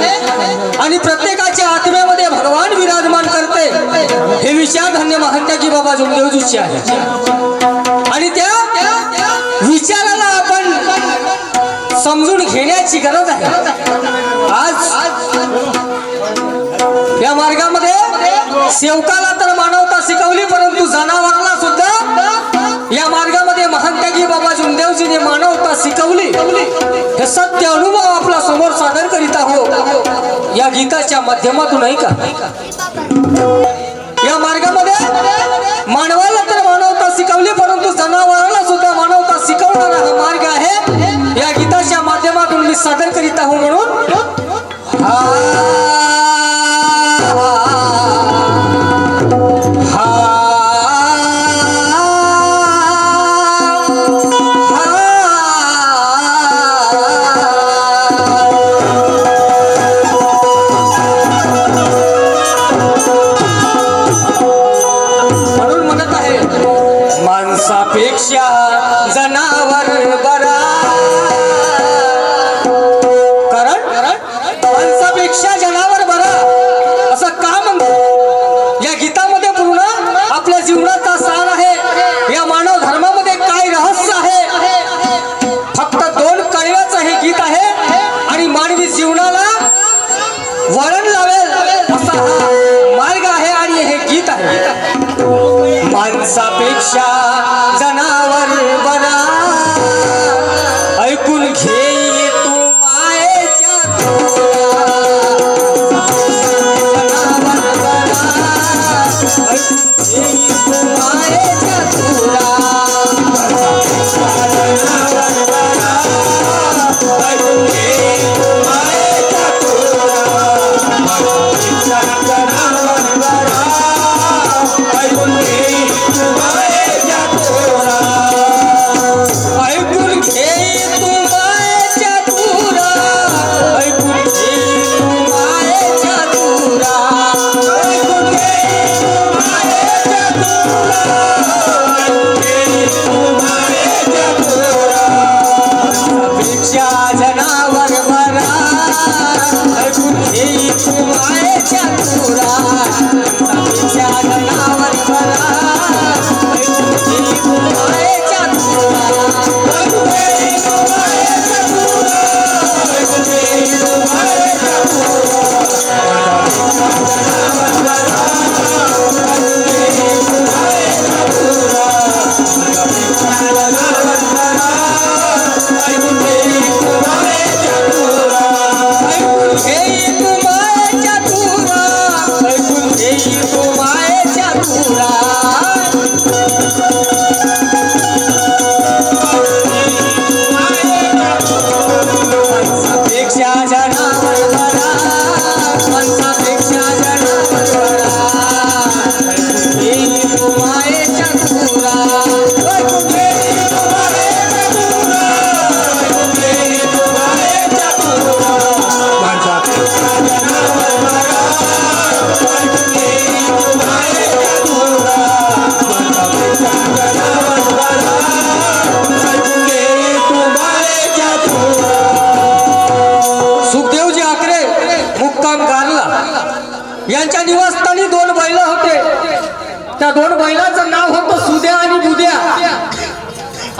आहे आणि प्रत्येकाच्या आत्म्यामध्ये भगवान विराजमान करते. हे विचार धन्य महंत्याची बाबा जोशी आहे. आणि त्या विचाराला आपण समजून घेण्याची गरज आहे. आज या मार्गामध्ये सेवकाला तर मानवता शिकवली परंतु जनावराला सुद्धा हे सत्य अनुभव आपला समोर सादर करीत आहोत. या गीताच्या माध्यमातून आहे का या मार्गामध्ये मानवाला तर मानवता शिकवली परंतु जनावरांना सुद्धा मानवता शिकवणारा हा मार्ग आहे. या गीताच्या माध्यमातून मी सादर करीत आहो म्हणून. हा.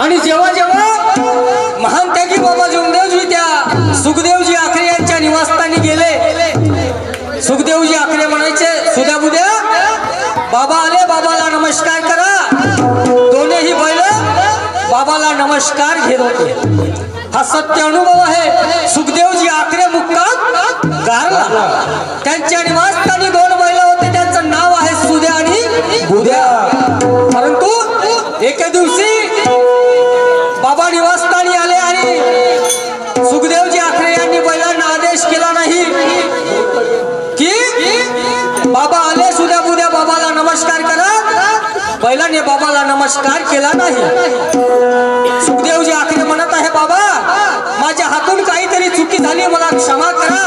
आणि जेव्हा जेव्हा महान त्यागी बाबा जोमदेवजी त्या सुखदेवजी आखरे यांच्या निवासस्थानी गेले सुखदेवजी आखरे म्हणायचे सुद्या बुद्या बाबा आले बाबाला नमस्कार करा. दोन्ही बैल बाबाला नमस्कार घेत होते. हा सत्य अनुभव आहे. सुखदेवजी आखरे मुक्काम गारला. त्यांच्या निवासस्थानी दोन बैल होते. त्यांचं नाव आहे सुद्या आणि बुद्या. परंतु एके दिवशी बैलाने बाबाला नमस्कार केला नाही. सुखदेवजी आखरे म्हणत आहे बाबा माझ्या हातून काहीतरी चुकी झाली मला क्षमा करा.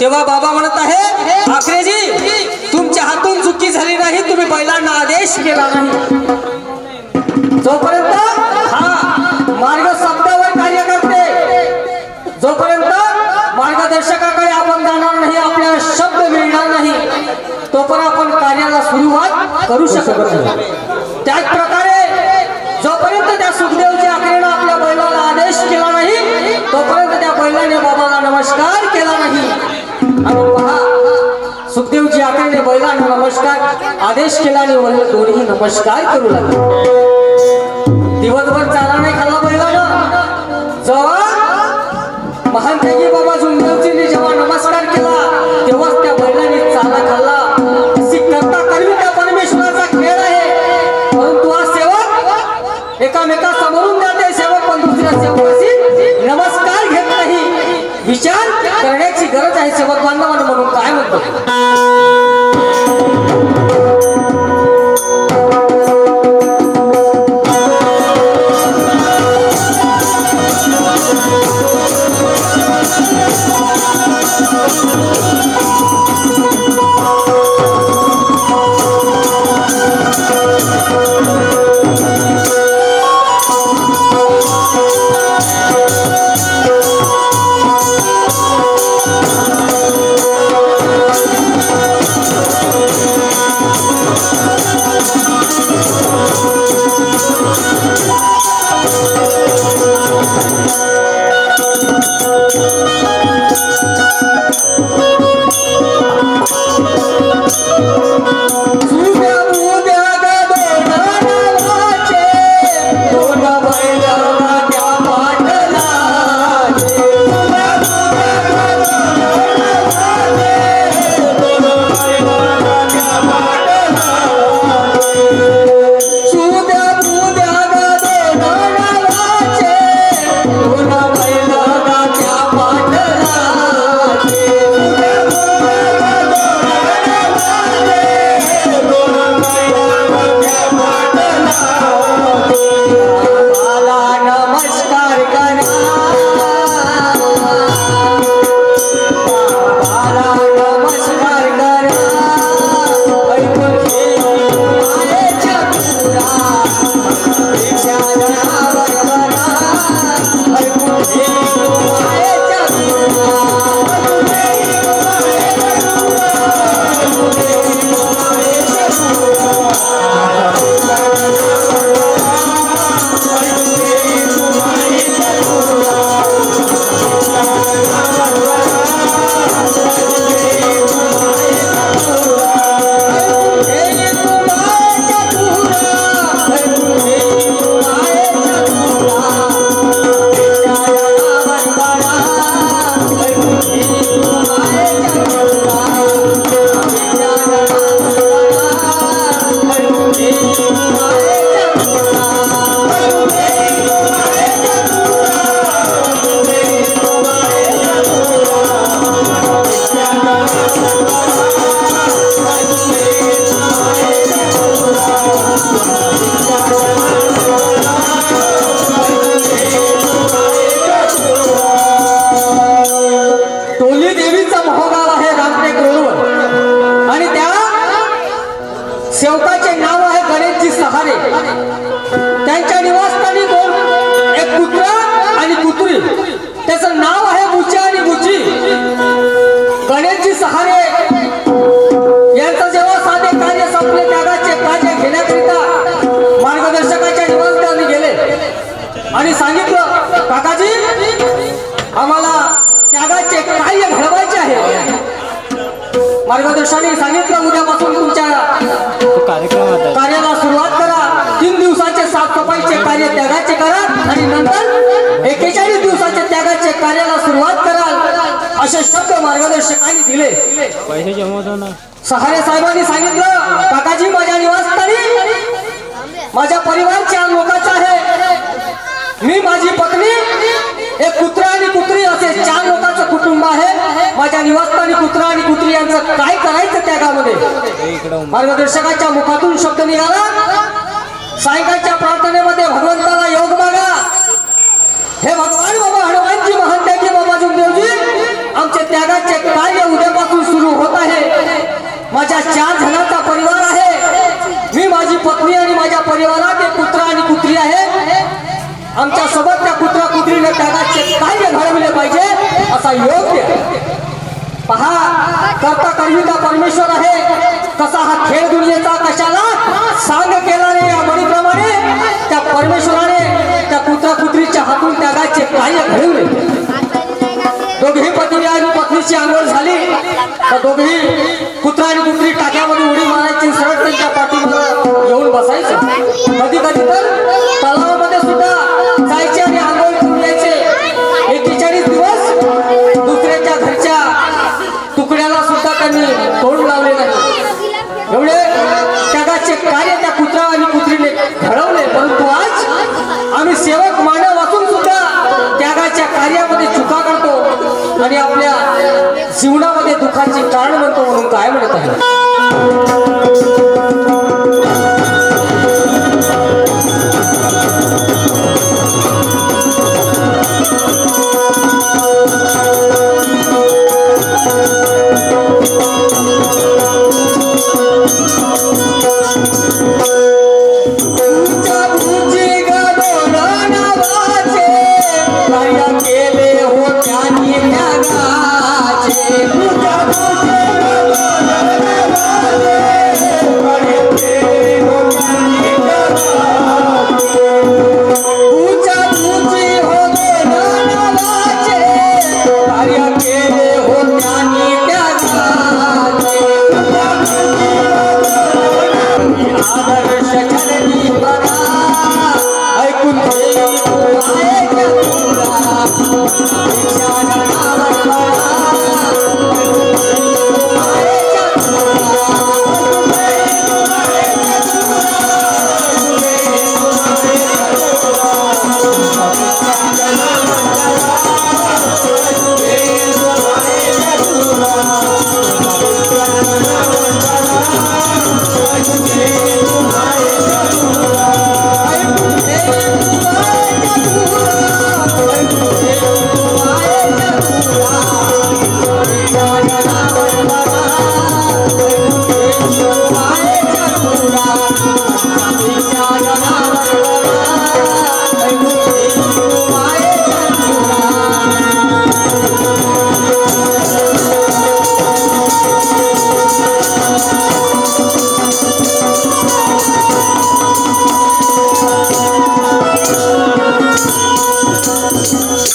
तेव्हा बाबा म्हणत आहे आखरेजी तुमच्या हातून चुकी झाली नाही तुम्ही बैलांना आदेश केला नाही. जोपर्यंत हा मार्ग तोपर्यंत आपण कार्याला सुरुवात करू शकत नाही. त्याच प्रकारे जोपर्यंत त्या सुखदेवच्या आखरीनं आपल्या बैलाला आदेश केला नाही तोपर्यंत त्या बैलाने बाबाला नमस्कार केला नाही. आणि पहा सुखदेवजी आखरीने बैलाने नमस्कार आदेश केला आणि बैल दोन्ही नमस्कार करू लागले. दिवसभर चारा नाही एकामेका समोरून जाते सेवक पण दुसऱ्या सेवकाशी. नमस्कार घेत नाही विचार करण्याची गरज आहे सेवक बांधवांना म्हणून. काय म्हणतो? आणि सांगितलं काकाजी आम्हाला त्यागाचे कार्य घडवायचे आहे. मार्गदर्शकाने सांगितलं उद्यापासून तुमच्या कार्याला सुरुवात करा. तीन दिवसाचे साफसफाईचे कार्य त्यागाचे करा आणि नंतर एकेचाळीस दिवसाचे त्यागाचे कार्याला सुरुवात करा. असे शब्द मार्गदर्शकांनी दिले. पैसे जमवतो सहारे साहेबांनी सांगितलं काकाजी माझ्या निवासस्थानी माझ्या परिवारच्या लोक मी माझी पत्नी एक कुत्रा आणि कुत्री असे चार लोकांचं कुटुंब आहे. माझ्या निवासस्थानी कुत्रा आणि कुत्री यांचं काय करायचं त्यागामध्ये गावामध्ये? मार्गदर्शकाच्या मुखातून शब्द निघाला. सायंकाळच्या प्रार्थनेमध्ये भगवंताला योग मागा हे भगवान बाबा हनुमानजी महान त्यागी बाबा देवजी आमचे त्यागाचे कार्य उद्यापासून सुरू होत आहे. माझ्या चार जणांचा परिवार आहे. मी माझी पत्नी आणि माझ्या परिवारात एक कुत्रा आणि कुत्री आहे. आमच्यासोबत त्या कुत्रा कुत्रीने त्यागाचे कार्य घडविले पाहिजे असा योग्य पहा करता कर्मिता परमेश्वर आहे. कसा हा खेळ दुनियेचा कशाला सांग केला रे या मणीप्रमाणे त्या परमेश्वराने त्या कुत्रा कुत्रीच्या हातून त्यागाचे कार्य घडवले. दोघेही पती आणि पत्नीची आंघोळ झाली. तर दोघेही कुत्रा आणि कुत्री टाक्या कार्य त्या कुत्रा आणि कुत्रीने घडवले. परंतु आज आम्ही सेवक मानव असून सुद्धा त्यागाच्या कार्यामध्ये चुका करतो आणि आपल्या जीवनामध्ये दुःखाची कारण म्हणतो म्हणून काय म्हणत आहे?